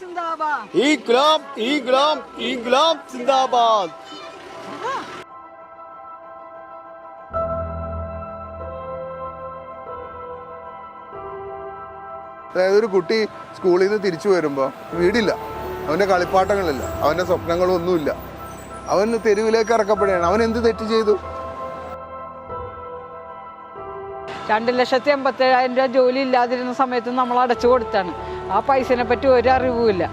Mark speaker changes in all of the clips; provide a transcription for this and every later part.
Speaker 1: സിന്ദാബാദ്
Speaker 2: ഇൻക്ലാബ് ഇൻക്ലാബ് ഇൻക്ലാബ് സിന്ദാബാദ്
Speaker 3: അതായത് ഒരു കുട്ടി സ്കൂളിൽ നിന്ന് തിരിച്ചു വരുമ്പോൾ വീടില്ല. അവന്റെ കളിപ്പാട്ടങ്ങളില്ല. അവന്റെ സ്വപ്നങ്ങളൊന്നുമില്ല. അവൻ തെരുവിലേക്ക് ഇറക്കപ്പെടുകയാണ്. അവൻ എന്ത് തെറ്റ് ചെയ്തു?
Speaker 1: രണ്ട് ലക്ഷത്തി എൺപത്തേഴായിരം രൂപ ജോലി ഇല്ലാതിരുന്ന സമയത്ത് നമ്മൾ അടച്ചു കൊടുത്താണ്. ആ പൈസനെ പറ്റി ഒരു അറിവുമില്ല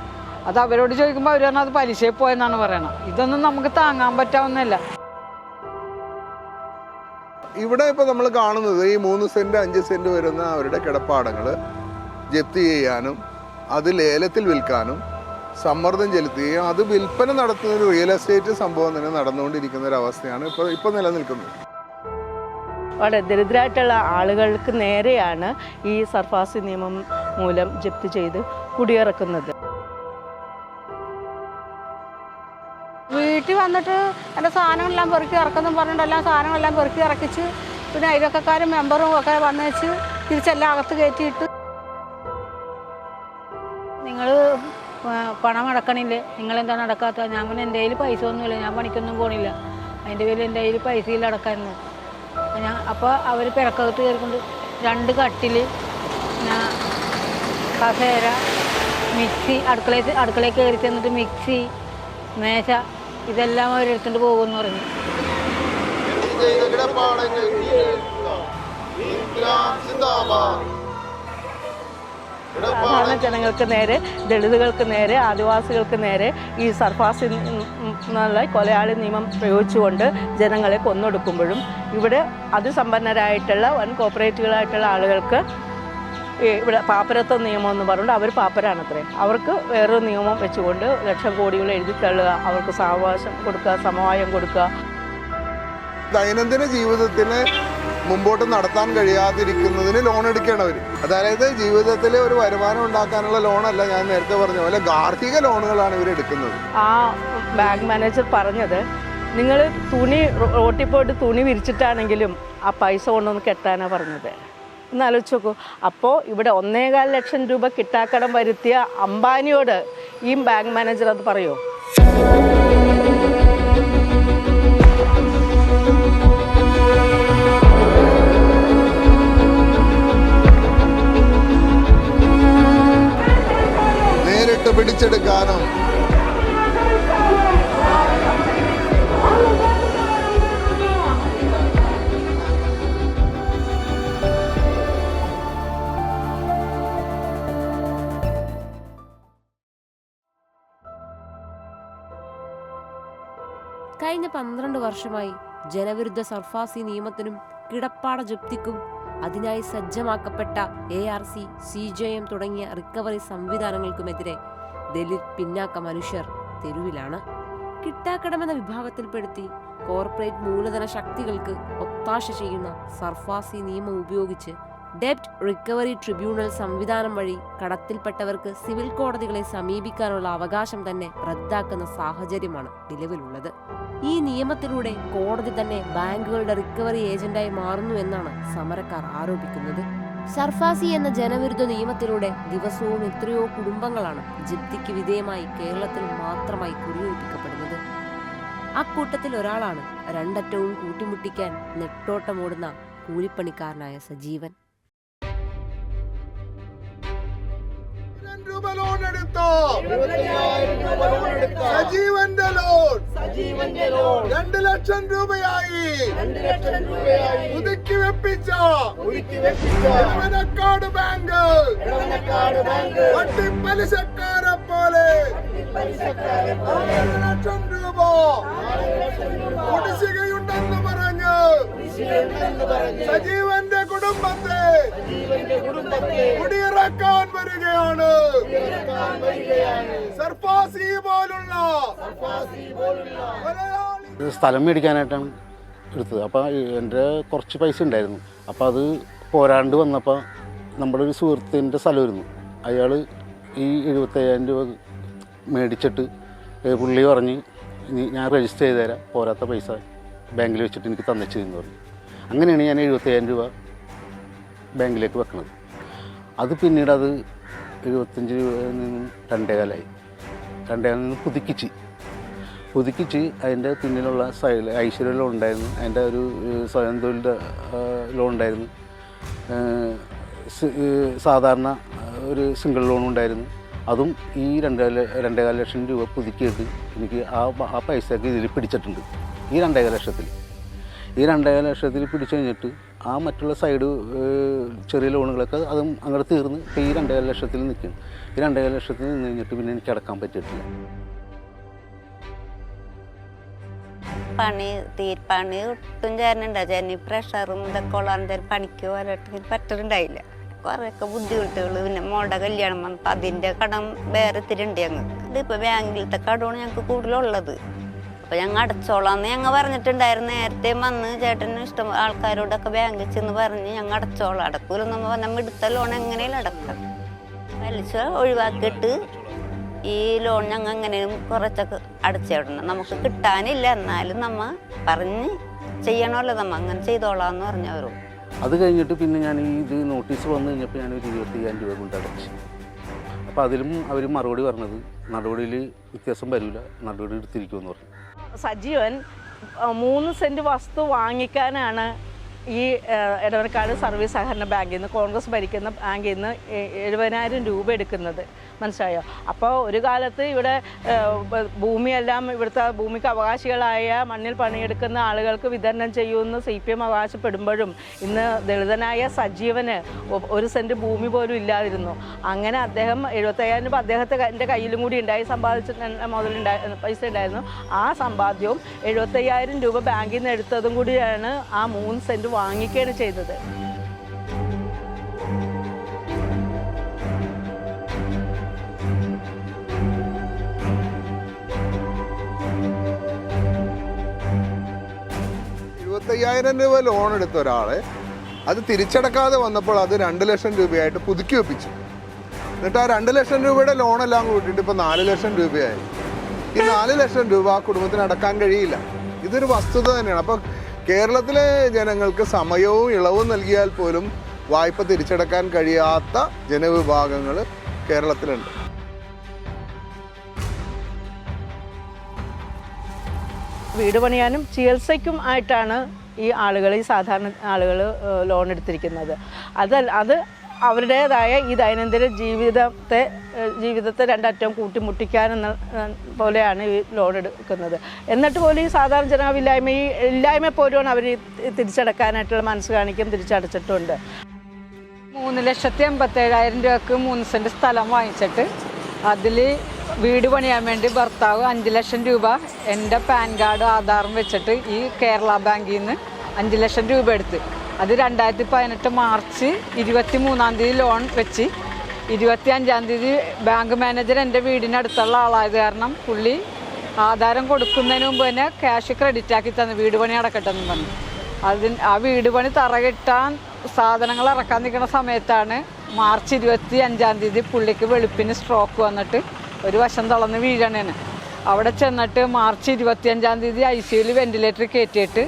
Speaker 1: അത് അവരോട് ചോദിക്കുമ്പോൾ അവർ പറഞ്ഞാൽ അത് പലിശയിൽ പോയെന്നാണ് പറയണത്. ഇതൊന്നും നമുക്ക് താങ്ങാൻ പറ്റാവുന്നതല്ല.
Speaker 3: ഇവിടെ ഇപ്പോൾ നമ്മൾ കാണുന്നത് ഈ മൂന്ന് സെന്റ് അഞ്ച് സെന്റ് വരുന്ന അവരുടെ കിടപ്പാടങ്ങൾ ജപ്തി ചെയ്യാനും അത് ലേലത്തിൽ വിൽക്കാനും സമ്മർദ്ദം ചെലുത്തുകയും അത് വിൽപ്പന നടത്തുന്ന ഒരു റിയൽ എസ്റ്റേറ്റ് സംഭവം തന്നെ നടന്നുകൊണ്ടിരിക്കുന്ന ഒരു അവസ്ഥയാണ് ഇപ്പോൾ ഇപ്പോൾ നിലനിൽക്കുന്നത്.
Speaker 4: വളരെ ദരിദ്രമായിട്ടുള്ള ആളുകൾക്ക് നേരെയാണ് ഈ സർഫാസി നിയമം മൂലം ജപ്തി ചെയ്ത് കുടിയിറക്കുന്നത്.
Speaker 5: വീട്ടിൽ വന്നിട്ട് എന്റെ സാധനങ്ങളെല്ലാം പെറുക്കി ഇറക്കുന്നു പറഞ്ഞിട്ട് എല്ലാം സാധനങ്ങളെല്ലാം പെറുക്കി ഇറക്കിച്ച് പിന്നെ അയൽവക്കക്കാരും മെമ്പറും ഒക്കെ വന്ന് വെച്ച് തിരിച്ചെല്ലാം അകത്ത് കയറ്റിയിട്ട്. നിങ്ങൾ പണം അടക്കണില്ലേ? നിങ്ങളെന്താണ് നടക്കാത്ത? ഞാൻ പിന്നെ എന്റെ കയ്യിൽ പൈസ ഒന്നുമില്ല. ഞാൻ പണിക്കൊന്നും പോണില്ല. അതിന്റെ പേരിൽ എന്റെ കയ്യിൽ പൈസയിൽ അടക്കാൻ അടക്കായിരുന്നു ഞാൻ അപ്പോൾ അവർ പിറക്കകത്ത് കയറിക്കൊണ്ട് രണ്ട് കട്ടിൽ പിന്നെ കസേര മിക്സി അടുക്കളയിൽ അടുക്കളയിൽ കയറി ചെന്നിട്ട് മിക്സി മേശ ഇതെല്ലാം അവരെടുത്തുകൊണ്ട് പോകുമെന്ന് പറഞ്ഞു.
Speaker 4: സാധാരണ ജനങ്ങൾക്ക് നേരെ ദളിതുകൾക്ക് നേരെ ആദിവാസികൾക്ക് നേരെ ഈ സർഫാസി എന്നുള്ള കൊലയാളി നിയമം പ്രയോഗിച്ചുകൊണ്ട് ജനങ്ങളെ കൊന്നൊടുക്കുമ്പോഴും ഇവിടെ അതിസമ്പന്നരായിട്ടുള്ള വൻ കോപ്പറേറ്റീവുകളായിട്ടുള്ള ആളുകൾക്ക് ഇവിടെ പാപ്പരത്വ നിയമം എന്ന് പറഞ്ഞുകൊണ്ട് അവർ പാപ്പരാണ് അത്രേ അവർക്ക് വേറൊരു നിയമം വെച്ചുകൊണ്ട് ലക്ഷം കോടികൾ എഴുതി തള്ളുക അവർക്ക് സാവകാശം കൊടുക്കുക സമവായം കൊടുക്കുക.
Speaker 3: ദൈനംദിന ജീവിതത്തിന് മുമ്പോട്ട് നടത്താൻ കഴിയാതിരിക്കുന്നതിന് ലോൺ എടുക്കുകയാണ് അവർ അതായത് ജീവിതത്തിൽ ഒരു വരുമാനം ഉണ്ടാക്കാനുള്ള ലോണല്ല ഞാൻ നേരത്തെ പറഞ്ഞ പോലെ ഗാർഹിക ലോണുകളാണ് ഇവർ എടുക്കുന്നത്.
Speaker 4: ആ ബാങ്ക് മാനേജർ പറഞ്ഞത് നിങ്ങൾ തുണി റോട്ടിൽ തുണി വിരിച്ചിട്ടാണെങ്കിലും ആ പൈസ കൊണ്ടൊന്ന് കെട്ടാനാണ് പറഞ്ഞത്. ഒന്ന് ആലോചിച്ച് നോക്കൂ. അപ്പോൾ ഇവിടെ ഒന്നേകാൽ ലക്ഷം രൂപ കിട്ടാക്കടം വരുത്തിയ അംബാനിയോട് ഈ ബാങ്ക് മാനേജർ അത് പറയുമോ
Speaker 3: നേരിട്ട് പിടിച്ചെടുക്കാനും
Speaker 6: കഴിഞ്ഞ പന്ത്രണ്ട് വർഷമായി ജനവിരുദ്ധ സർഫാസി നിയമത്തിനും കിടപ്പാട ജപ്തിക്കും അതിനായി സജ്ജമാക്കപ്പെട്ട A R C C J M തുടങ്ങിയ റിക്കവറി സംവിധാനങ്ങൾക്കുമെതിരെ ദലിത് പിന്നാക്ക മനുഷ്യർ തെരുവിലാണ്. കിട്ടാക്കടമെന്ന വിഭാഗത്തിൽപ്പെടുത്തി കോർപ്പറേറ്റ് മൂലധന ശക്തികൾക്ക് ഒത്താശ ചെയ്യുന്ന സർഫാസി നിയമം ഉപയോഗിച്ച് ഡെപ്റ്റ് റിക്കവറി ട്രിബ്യൂണൽ സംവിധാനം വഴി കടത്തിൽപ്പെട്ടവർക്ക് സിവിൽ കോടതികളെ സമീപിക്കാനുള്ള അവകാശം തന്നെ റദ്ദാക്കുന്ന സാഹചര്യമാണ് നിലവിലുള്ളത്. ഈ നിയമത്തിലൂടെ കോടതി തന്നെ ബാങ്കുകളുടെ റിക്കവറി ഏജന്റായി മാറുന്നു എന്നാണ് സമരക്കാർ ആരോപിക്കുന്നത്. സർഫാസി എന്ന ജനവിരുദ്ധ നിയമത്തിലൂടെ ദിവസവും എത്രയോ കുടുംബങ്ങളാണ് ജപ്തിക്ക് വിധേയമായി കേരളത്തിൽ മാത്രമായി കുടിയൊഴിപ്പിക്കപ്പെടുന്നത്. അക്കൂട്ടത്തിൽ ഒരാളാണ് രണ്ടറ്റവും കൂട്ടിമുട്ടിക്കാൻ നെട്ടോട്ടമോടുന്ന കൂലിപ്പണിക്കാരനായ സജീവൻ.
Speaker 3: രൂപ ലോൺ എടുത്തോ രണ്ട് ലക്ഷം രൂപയായി. പുതുക്കി വെപ്പിച്ച. എളവനക്കാട് ബാങ്ക്. വട്ടി പലിശക്കാരെ പോലെ. ആറ് ലക്ഷം രൂപ. കുടിശ്ശികയുണ്ടെന്ന് പറഞ്ഞ്. സജീവന്റെ കുടുംബത്തെ കുടിയിറക്കാൻ വരികയാണ്.
Speaker 7: സ്ഥലം മേടിക്കാനായിട്ടാണ് എടുത്തത്. അപ്പോൾ എന്റെ കുറച്ച് പൈസ ഉണ്ടായിരുന്നു. അപ്പോൾ അത് പോരാണ്ട് വന്നപ്പോൾ നമ്മുടെ ഒരു സുഹൃത്തിന്റെ സ്ഥലമായിരുന്നു. അയാൾ ഈ എഴുപത്തയ്യായിരം രൂപ മേടിച്ചിട്ട് പുള്ളി പറഞ്ഞ് "ഇനി ഞാൻ രജിസ്റ്റർ ചെയ്ത് തരാം പോരാത്ത പൈസ ബാങ്കിൽ വെച്ചിട്ട് എനിക്ക് തന്നിച്ച് എന്ന് പറഞ്ഞു. അങ്ങനെയാണ് ഞാൻ എഴുപത്തയ്യായിരം രൂപ ബാങ്കിലേക്ക് വെക്കുന്നത് അത് പിന്നീട് അത് എഴുപത്തഞ്ച് രൂപയിൽ നിന്നും രണ്ടേകാലായി. രണ്ടേകാലിൽ നിന്ന് പുതുക്കിച്ച്. പുതുക്കിച്ച് അതിന്റെ പിന്നിലുള്ള സൈഡിൽ ഐശ്വര്യ ലോൺ ഉണ്ടായിരുന്നു. അതിന്റെ ഒരു സ്വയം തൊഴിലിന്റെ ലോൺ ഉണ്ടായിരുന്നു. സാധാരണ ഒരു സിംഗിൾ ലോൺ ഉണ്ടായിരുന്നു. അതും ഈ രണ്ടേകാല രണ്ടേകാല ലക്ഷം രൂപ പുതുക്കിയിട്ട് എനിക്ക് ആ ആ പൈസയൊക്കെ ഇതിൽ പിടിച്ചിട്ടുണ്ട്. ഈ രണ്ടേകാല ലക്ഷത്തിൽ. ഈ രണ്ടേകാല ലക്ഷത്തിൽ പിടിച്ചു കഴിഞ്ഞിട്ട് ആ മറ്റുള്ള സൈഡ് ചെറിയ ലോണുകളൊക്കെ അതും അങ്ങോട്ട് തീർന്ന് ഈ രണ്ടേകാല ലക്ഷത്തിൽ നിൽക്കും ഈ രണ്ടേകാല ലക്ഷത്തിൽ നിന്ന് കഴിഞ്ഞിട്ട് പിന്നെ എനിക്ക് അടക്കാൻ പറ്റിയിട്ടില്ല.
Speaker 8: പണി തീർ പണി ഒട്ടും ചേരനുണ്ട ചേരന് പ്രഷറും ഇതൊക്കെ ഉള്ളതാണ്. പണിക്ക് പോരാട്ട് പറ്റുന്നുണ്ടായില്ല കുറേയൊക്കെ ബുദ്ധിമുട്ടുകൾ പിന്നെ മോളുടെ കല്യാണം വന്നപ്പോൾ അതിന്റെ കടം വേറെ ഇത്തിരി ഉണ്ട് ഞങ്ങൾക്ക് ഇതിപ്പോൾ ബാങ്കിലത്തെ കടമാണ് ഞങ്ങൾക്ക് കൂടുതലുള്ളത്. അപ്പോൾ ഞങ്ങൾ അടച്ചോളാന്ന് ഞങ്ങൾ പറഞ്ഞിട്ടുണ്ടായിരുന്നു. നേരത്തെ വന്ന് ചേട്ടന് ഇഷ്ടം ആൾക്കാരോടൊക്കെ ബാങ്കിൽ ചെന്ന് പറഞ്ഞ് ഞങ്ങൾ അടച്ചോളാം. അടക്കൂലെന്ന് നമ്മൾ എടുത്ത ലോൺ എങ്ങനെയും അടക്കാം. വലിച്ച ഒഴിവാക്കിയിട്ട് ഈ ലോൺ ഞങ്ങൾ എങ്ങനെയും കുറച്ചൊക്കെ അടച്ചിടണം നമുക്ക് കിട്ടാനില്ല. എന്നാലും നമ്മ പറഞ്ഞ് ചെയ്യണമല്ലോ നമ്മ അങ്ങനെ ചെയ്തോളാം എന്ന് പറഞ്ഞവരും.
Speaker 7: അത് കഴിഞ്ഞിട്ട് പിന്നെ ഞാൻ ഈ ഇത് നോട്ടീസ് വന്നു കഴിഞ്ഞപ്പോൾ ഞാൻ ഒരു ഇരുപത്തി അയ്യായിരം രൂപ കൊണ്ട് അടച്ചു. അപ്പോൾ അതിലും അവർ മറുപടി പറഞ്ഞത് നടപടിയിൽ വ്യത്യാസം വരില്ല നടപടി എടുത്തിരിക്കുമെന്ന് പറഞ്ഞു.
Speaker 4: സജീവൻ മൂന്ന് സെന്റ് വസ്തു വാങ്ങിക്കാനാണ് ഈ ഇടവനക്കാട് സർവീസ് സഹകരണ ബാങ്കിൽ നിന്ന് കോൺഗ്രസ് ഭരിക്കുന്ന ബാങ്കിൽ നിന്ന് എഴുപതിനായിരം രൂപ എടുക്കുന്നത്. മനസ്സിലായോ? അപ്പോൾ ഒരു കാലത്ത് ഇവിടെ ഭൂമിയെല്ലാം ഇവിടുത്തെ ഭൂമിക്ക് അവകാശികളായ മണ്ണിൽ പണിയെടുക്കുന്ന ആളുകൾക്ക് വിതരണം ചെയ്യുമെന്ന് സി പി എം അവകാശപ്പെടുമ്പോഴും ഇന്ന് ദളിതനായ സജീവന് ഒരു സെന്റ് ഭൂമി പോലും ഇല്ലാതിരുന്നു. അങ്ങനെ അദ്ദേഹം എഴുപത്തയ്യായിരം രൂപ അദ്ദേഹത്തെ എന്റെ കയ്യിലും കൂടി ഉണ്ടായി സമ്പാദിച്ച മുതലുണ്ടായി പൈസ ഉണ്ടായിരുന്നു. ആ സമ്പാദ്യവും എഴുപത്തയ്യായിരം രൂപ ബാങ്കിൽ നിന്ന് എടുത്തതും കൂടിയാണ് ആ മൂന്ന് സെന്റ് വാങ്ങിക്കുകയാണ് ചെയ്തത്.
Speaker 3: ഇരുപത്തയ്യായിരം രൂപ ലോൺ എടുത്ത ഒരാളെ അത് തിരിച്ചടക്കാതെ വന്നപ്പോൾ അത് രണ്ട് ലക്ഷം രൂപയായിട്ട് പുതുക്കി വെപ്പിച്ചു. എന്നിട്ട് ആ രണ്ട് ലക്ഷം രൂപയുടെ ലോണെല്ലാം കൂട്ടിയിട്ട് ഇപ്പോൾ നാല് ലക്ഷം രൂപയായി. ഈ നാല് ലക്ഷം രൂപ ആ കുടുംബത്തിന് അടക്കാൻ കഴിയില്ല. ഇതൊരു വസ്തുത തന്നെയാണ്. അപ്പോൾ കേരളത്തിലെ ജനങ്ങൾക്ക് സമയവും ഇളവും നൽകിയാൽ പോലും വായ്പ തിരിച്ചടക്കാൻ കഴിയാത്ത ജനവിഭാഗങ്ങൾ കേരളത്തിലുണ്ട്.
Speaker 4: വീട് പണിയാനും ചികിത്സയ്ക്കും ആയിട്ടാണ് ഈ ആളുകൾ ഈ സാധാരണ ആളുകൾ ലോൺ എടുത്തിരിക്കുന്നത്. അത് അത് അവരുടേതായ ഈ ദൈനംദിന ജീവിതത്തെ ജീവിതത്തെ രണ്ടറ്റം കൂട്ടിമുട്ടിക്കാനെന്ന പോലെയാണ് ഈ ലോൺ എടുക്കുന്നത്. എന്നിട്ട് പോലും ഈ സാധാരണ ജനവില്ലായ്മ ഈ ഇല്ലായ്മ പോലും അവർ തിരിച്ചടക്കാനായിട്ടുള്ള മനസ്സ് കാണിക്കും തിരിച്ചടച്ചിട്ടുണ്ട്.
Speaker 1: മൂന്ന് ലക്ഷത്തി എൺപത്തേഴായിരം രൂപക്ക് മൂന്ന് സെന്റ് സ്ഥലം വാങ്ങിച്ചിട്ട് അതിൽ വീട് പണിയാൻ വേണ്ടി ഭർത്താവ് അഞ്ച് ലക്ഷം രൂപ എന്റെ പാൻ കാർഡ് ആധാറും വെച്ചിട്ട് ഈ കേരള ബാങ്കിൽ നിന്ന് അഞ്ച് ലക്ഷം രൂപ എടുത്ത്. അത് രണ്ടായിരത്തി പതിനെട്ട് മാർച്ച് ഇരുപത്തി മൂന്നാം തീയതി ലോൺ വെച്ച്. ഇരുപത്തി അഞ്ചാം തീയതി ബാങ്ക് മാനേജർ എന്റെ വീടിനടുത്തുള്ള ആളായത് കാരണം പുള്ളി ആധാരം കൊടുക്കുന്നതിന് മുമ്പ് തന്നെ ക്യാഷ് ക്രെഡിറ്റ് ആക്കി തന്നു. വീട് പണി അടക്കട്ടെ എന്ന് പറഞ്ഞു. അതിന് ആ വീട് പണി തറകിട്ടാൻ സാധനങ്ങൾ ഇറക്കാൻ നിൽക്കുന്ന സമയത്താണ് മാർച്ച് ഇരുപത്തി അഞ്ചാം തീയതി പുള്ളിക്ക് വെളുപ്പിന് സ്ട്രോക്ക് വന്നിട്ട് ഒരു വശം തളർന്ന് വീഴണേന്. അവിടെ ചെന്നിട്ട് മാർച്ച് ഇരുപത്തി അഞ്ചാം തീയതി ഐ സിയുയിൽ വെന്റിലേറ്റർ കയറ്റിയിട്ട്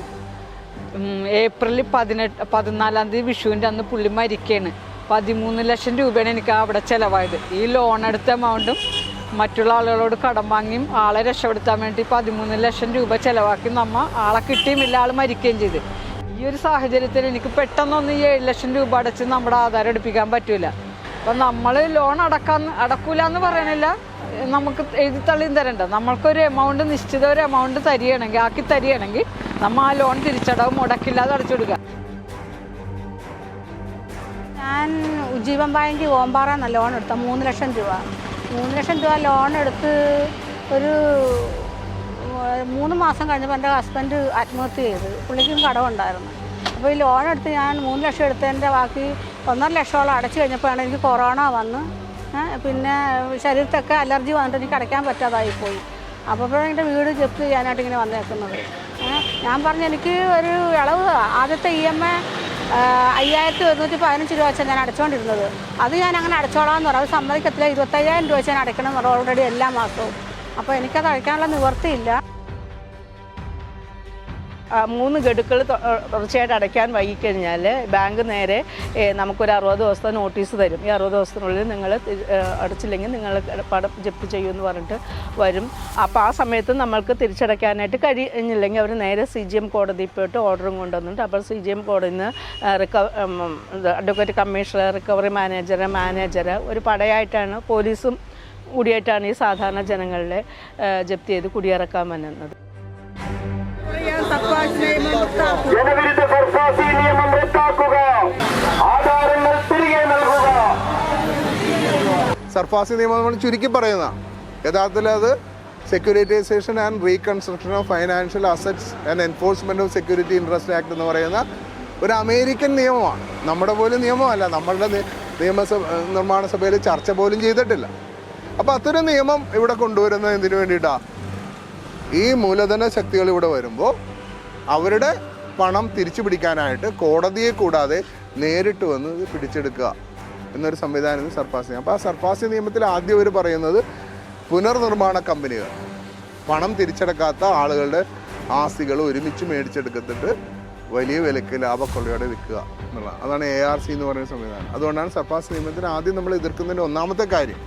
Speaker 1: ഏപ്രിൽ പതിനെട്ട് പതിനാലാം തീയതി വിഷുവിന്റെ അന്ന് പുള്ളി മരിക്കുകയാണ് പതിമൂന്ന് ലക്ഷം രൂപയാണ് എനിക്ക് അവിടെ ചിലവായത്. ഈ ലോൺ എടുത്ത എമൗണ്ടും മറ്റുള്ള ആളുകളോട് കടം വാങ്ങിയും ആളെ രക്ഷപ്പെടുത്താൻ വേണ്ടി പതിമൂന്ന് ലക്ഷം രൂപ ചിലവാക്കി നമ്മ ആളെ കിട്ടിയുമില്ല ആൾ മരിക്കുകയും ചെയ്ത്. ഈ ഒരു സാഹചര്യത്തിൽ എനിക്ക് പെട്ടെന്നൊന്നും ഈ ഏഴ് ലക്ഷം രൂപ അടച്ച് നമ്മുടെ ആധാരം എടുപ്പിക്കാൻ പറ്റൂല. അപ്പം നമ്മൾ ലോൺ അടക്കാൻ അടക്കൂല എന്ന് പറയണില്ല. നമുക്ക് എഴുതി തള്ളിയും തരണ്ട. നമ്മൾക്കൊരു എമൗണ്ട് നിശ്ചിത ഒരു എമൗണ്ട് തരികയാണെങ്കിൽ ആക്കി തരികയാണെങ്കിൽ നമ്മൾ ആ ലോൺ തിരിച്ചടവ് മുടക്കില്ലാതെ അടച്ചു കൊടുക്കുക.
Speaker 5: ഞാൻ ഉജ്ജീവൻ ബാങ്ക് ഓമ്പാറ ലോൺ എടുത്ത മൂന്ന് ലക്ഷം രൂപ. മൂന്ന് ലക്ഷം രൂപ ലോൺ എടുത്ത് ഒരു മൂന്ന് മാസം കഴിഞ്ഞപ്പോൾ എന്റെ ഹസ്ബൻഡ് ആത്മഹത്യ ചെയ്ത്. പുള്ളിക്കും കടമുണ്ടായിരുന്നു അപ്പോൾ ഈ ലോൺ എടുത്ത് ഞാൻ മൂന്ന് ലക്ഷം എടുത്തതിന്റെ ബാക്കി ഒന്നര ലക്ഷമോളം അടച്ചു കഴിഞ്ഞപ്പോഴാണ് എനിക്ക് കൊറോണ വന്ന് പിന്നെ ശരീരത്തൊക്കെ അലർജി വന്നിട്ട് എനിക്ക് അടയ്ക്കാൻ പറ്റാതായി പോയി അപ്പോൾ എന്റെ വീട് ജപ്തി ചെയ്യാനായിട്ട് ഇങ്ങനെ വന്നേക്കുന്നത്. ഞാൻ പറഞ്ഞു എനിക്ക് ഒരു ഇളവ് ആദ്യത്തെ ഇ എം ഐ അയ്യായിരത്തി ഒരുന്നൂറ്റി പതിനഞ്ച് രൂപ വെച്ചാൽ ഞാൻ അടച്ചുകൊണ്ടിരുന്നത് അത് ഞാൻ അങ്ങനെ അടച്ചോളാം എന്ന് പറഞ്ഞു. അത് സമ്മതിക്കത്തില്ല. ഇരുപത്തയ്യായിരം രൂപ വെച്ച് ഞാൻ അടയ്ക്കണം എന്ന് ഓൾറെഡി എല്ലാ മാസവും. അപ്പോൾ എനിക്കത് അടയ്ക്കാനുള്ള നിവൃത്തിയില്ല.
Speaker 4: മൂന്ന് ഗഡുക്കൾ തുടർച്ചയായിട്ട് അടയ്ക്കാൻ വൈകിക്കഴിഞ്ഞാൽ ബാങ്ക് നേരെ നമുക്കൊരു അറുപത് ദിവസത്തെ നോട്ടീസ് തരും. ഈ അറുപത് ദിവസത്തിനുള്ളിൽ നിങ്ങൾ അടച്ചില്ലെങ്കിൽ നിങ്ങൾ പടം ജപ്തി ചെയ്യുമെന്ന് പറഞ്ഞിട്ട് വരും. അപ്പോൾ ആ സമയത്ത് നമ്മൾക്ക് തിരിച്ചടയ്ക്കാനായിട്ട് കഴിഞ്ഞില്ലെങ്കിൽ അവർ നേരെ സി ജി എം കോടതിയിൽ പോയിട്ട് ഓർഡറും കൊണ്ടുവന്നിട്ട് അപ്പോൾ സി ജി എം കോടതിയിൽ നിന്ന് റിക്കവ advocate commissioner recovery manager manager ഒരു പടയായിട്ടാണ് പോലീസും കൂടിയായിട്ടാണ് ഈ സാധാരണ ജനങ്ങളെ ജപ്തി ചെയ്ത് കുടിയിറക്കാൻ വന്നത്.
Speaker 2: ജനവിരുദ്ധ സർഫാസി നിയമം റദ്ദാക്കുക. ആധാരങ്ങൾ തിരികെ നൽകുക.
Speaker 3: സർഫാസി നിയമം ചുരുക്കി പറയുന്ന യഥാർത്ഥത്തിൽ അത് securitisation and reconstruction of financial assets and enforcement of security interest act എന്ന് പറയുന്ന ഒരു അമേരിക്കൻ നിയമമാണ്. നമ്മുടെ പോലും നിയമമല്ല. നമ്മളുടെ നിയമസഭ നിർമ്മാണ സഭയിൽ ചർച്ച പോലും ചെയ്തിട്ടില്ല. അപ്പോൾ അത്തരം നിയമം ഇവിടെ കൊണ്ടുവരുന്നത് എന്തിനു വേണ്ടിയിട്ടാണ് ഈ മൂലധന ശക്തികൾ ഇവിടെ വരുമ്പോൾ അവരുടെ പണം തിരിച്ചു പിടിക്കാനായിട്ട് കോടതിയെ കൂടാതെ നേരിട്ട് വന്ന് പിടിച്ചെടുക്കുക എന്നൊരു സംവിധാനം സർഫാസി നിയമം അപ്പോൾ ആ സർഫാസി നിയമത്തിൽ ആദ്യം അവർ പറയുന്നത് പുനർനിർമ്മാണ കമ്പനികൾ പണം തിരിച്ചടക്കാത്ത ആളുകളുടെ ആസ്തികൾ ഒരുമിച്ച് മേടിച്ചെടുക്കത്തിട്ട് വലിയ വിലക്ക് ലാഭക്കൊള്ളയോടെ വിൽക്കുക എന്നുള്ള അതാണ് എ ആർ സി എന്ന് പറയുന്ന സംവിധാനം. അതുകൊണ്ടാണ് സർഫാസ് നിയമത്തിന് ആദ്യം നമ്മൾ എതിർക്കുന്നതിന്റെ ഒന്നാമത്തെ കാര്യം.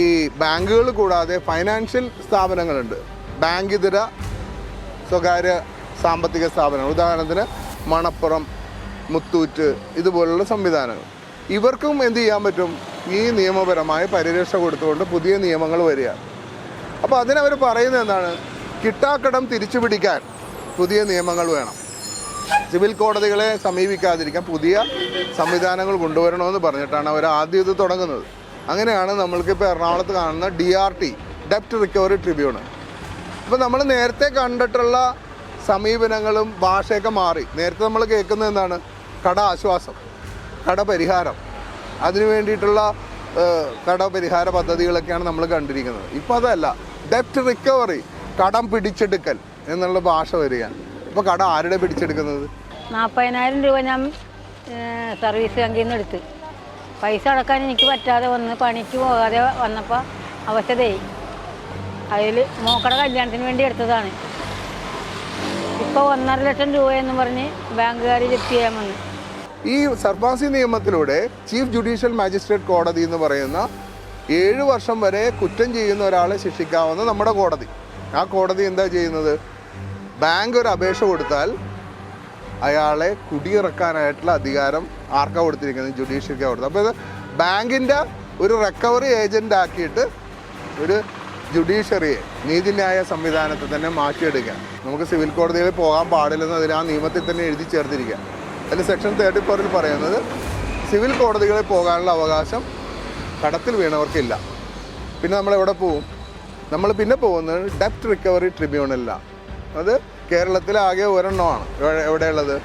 Speaker 3: ഈ ബാങ്കുകൾ കൂടാതെ ഫൈനാൻഷ്യൽ സ്ഥാപനങ്ങളുണ്ട്. ബാങ്ക് ഇതര സ്വകാര്യ സാമ്പത്തിക സ്ഥാപനങ്ങൾ. ഉദാഹരണത്തിന് മണപ്പുറം മുത്തൂറ്റ് ഇതുപോലുള്ള സംവിധാനങ്ങൾ. ഇവർക്കും എന്ത് ചെയ്യാൻ പറ്റും? ഈ നിയമപരമായ പരിരക്ഷ കൊടുത്തുകൊണ്ട് പുതിയ നിയമങ്ങൾ വരിക. അപ്പോൾ അതിനവർ പറയുന്നത് എന്താണ്? കിട്ടാക്കടം തിരിച്ചു പിടിക്കാൻ പുതിയ നിയമങ്ങൾ വേണം. സിവിൽ കോടതികളെ സമീപിക്കാതിരിക്കാൻ പുതിയ സംവിധാനങ്ങൾ കൊണ്ടുവരണമെന്ന് പറഞ്ഞിട്ടാണ് അവർ ആദ്യം ഇത് തുടങ്ങുന്നത്. അങ്ങനെയാണ് നമ്മൾക്കിപ്പോൾ എറണാകുളത്ത് കാണുന്ന ഡി ആർ ടി ഡെപ്റ്റ് റിക്കവറി ട്രിബ്യൂണൽ അപ്പോൾ നമ്മൾ നേരത്തെ കണ്ടിട്ടുള്ള സമീപനങ്ങളും ഭാഷയൊക്കെ മാറി. നേരത്തെ നമ്മൾ കേൾക്കുന്നത് എന്താണ്? കട ആശ്വാസം കട പരിഹാരം അതിനു വേണ്ടിയിട്ടുള്ള ഏഹ്, കട പരിഹാര പദ്ധതികളൊക്കെയാണ് നമ്മൾ കണ്ടിരിക്കുന്നത്. ഇപ്പോൾ അതല്ല. ഡെപ്റ്റ് റിക്കവറി കടം പിടിച്ചെടുക്കൽ എന്നുള്ള ഭാഷ വരികയാണ്. ഇപ്പോൾ കട ആരുടെ പിടിച്ചെടുക്കുന്നത്?
Speaker 5: നാൽപ്പതിനായിരം രൂപ ഞാൻ സർവീസ് ബാങ്കിൽ നിന്ന് എടുത്ത്. പൈസ അടക്കാൻ എനിക്ക് പറ്റാതെ വന്ന് പണിക്ക് പോകാതെ വന്നപ്പോൾ അവശതയായി അതിൽ മോക്കടെ കല്യാണത്തിന് വേണ്ടി എടുത്തതാണ്. ഇപ്പോൾ ഒന്നര ലക്ഷം രൂപയെന്ന് പറഞ്ഞ് ബാങ്കുകാർ ജപ്തി ചെയ്യാൻ വന്നു.
Speaker 3: ഈ സർഫാസി നിയമത്തിലൂടെ ചീഫ് ജുഡീഷ്യൽ മാജിസ്ട്രേറ്റ് കോടതി എന്ന് പറയുന്ന ഏഴ് വർഷം വരെ കുറ്റം ചെയ്യുന്ന ഒരാളെ ശിക്ഷിക്കാവുന്ന നമ്മുടെ കോടതി. ആ കോടതി എന്താ ചെയ്യുന്നത്? ബാങ്ക് ഒരു അപേക്ഷ കൊടുത്താൽ അയാളെ കുടിയിറക്കാനായിട്ടുള്ള അധികാരം ആർക്കാ കൊടുത്തിരിക്കുന്നത്? ജുഡീഷ്യറിക്കാ കൊടുത്തത്. അപ്പോൾ ഇത് ബാങ്കിന്റെ ഒരു റിക്കവറി ഏജന്റ് ആക്കിയിട്ട് ഒരു ജുഡീഷ്യറിയെ നീതിന്യായ സംവിധാനത്തെ തന്നെ മാറ്റിയെടുക്കാം നമുക്ക് സിവിൽ കോടതിയിൽ പോകാൻ പാടില്ലെന്ന് അതിൽ ആ നിയമത്തിൽ തന്നെ എഴുതി ചേർത്തിരിക്കുക. അതിൽ സെക്ഷൻ തേർട്ടി ഫോറിൽ പറയുന്നത് സിവിൽ കോടതികളിൽ പോകാനുള്ള അവകാശം കടത്തിൽ വീണവർക്കില്ല. പിന്നെ നമ്മൾ എവിടെ പോവും? നമ്മൾ പിന്നെ പോകുന്നത് ഡെപ്റ്റ് റിക്കവറി ട്രിബ്യൂണലിലാണ് അത് കേരളത്തിലെ ഒരെണ്ണമാണ്. എവിടെ- എവിടെയുള്ളത്?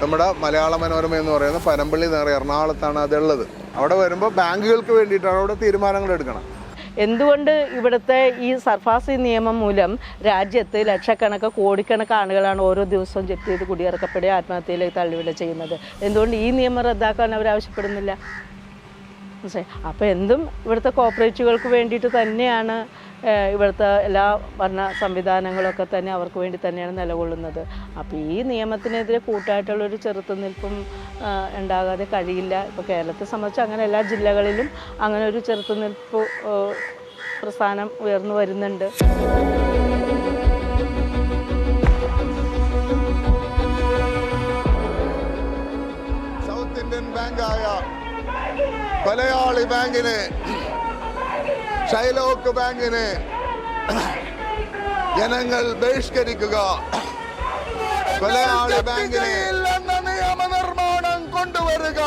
Speaker 3: നമ്മുടെ മലയാള മനോരമ എന്ന് പറയുന്ന പനമ്പള്ളി നേറെ എറണാകുളത്താണ് അതുള്ളത്. അവിടെ വരുമ്പോൾ ബാങ്കുകൾക്ക് വേണ്ടിയിട്ടാണ് അവിടെ തീരുമാനങ്ങൾ എടുക്കണം.
Speaker 4: എന്തുകൊണ്ട് ഇവിടുത്തെ ഈ സർഫാസി നിയമം മൂലം രാജ്യത്ത് ലക്ഷക്കണക്ക് കോടിക്കണക്ക് ആളുകളാണ് ഓരോ ദിവസവും ജപ്തി ചെയ്ത് കുടിയിറക്കപ്പെടുക ആത്മഹത്യയിലേക്ക് തള്ളിവിടുക ചെയ്യുന്നത്? എന്തുകൊണ്ട് ഈ നിയമം റദ്ദാക്കാൻ അവർ ആവശ്യപ്പെടുന്നില്ല? അപ്പോൾ എന്തും ഇവിടുത്തെ കോപ്പറേറ്റീവുകൾക്ക് വേണ്ടിയിട്ട് തന്നെയാണ് ഇവിടുത്തെ എല്ലാ ഭരണ സംവിധാനങ്ങളൊക്കെ തന്നെ അവർക്ക് വേണ്ടി തന്നെയാണ് നിലകൊള്ളുന്നത്. അപ്പോൾ ഈ നിയമത്തിനെതിരെ കൂട്ടായിട്ടുള്ളൊരു ചെറുത്തുനിൽപ്പും ഉണ്ടാകാതെ കഴിയില്ല. ഇപ്പോൾ കേരളത്തെ സംബന്ധിച്ച് അങ്ങനെ എല്ലാ ജില്ലകളിലും അങ്ങനെ ഒരു ചെറുത്തുനിൽപ്പ് പ്രസ്ഥാനം ഉയർന്നു വരുന്നുണ്ട്.
Speaker 3: സൗത്ത് ഇന്ത്യൻ ബാങ്കായ മലയാളി ബാങ്കിന് ഷൈലോക്ക് ബാങ്കിനെ ജനങ്ങൾ ബഹിഷ്കരിക്കുക. കൊലയാളി ബാങ്കിനെ നിയമനിർമ്മാണം കൊണ്ടുവരിക.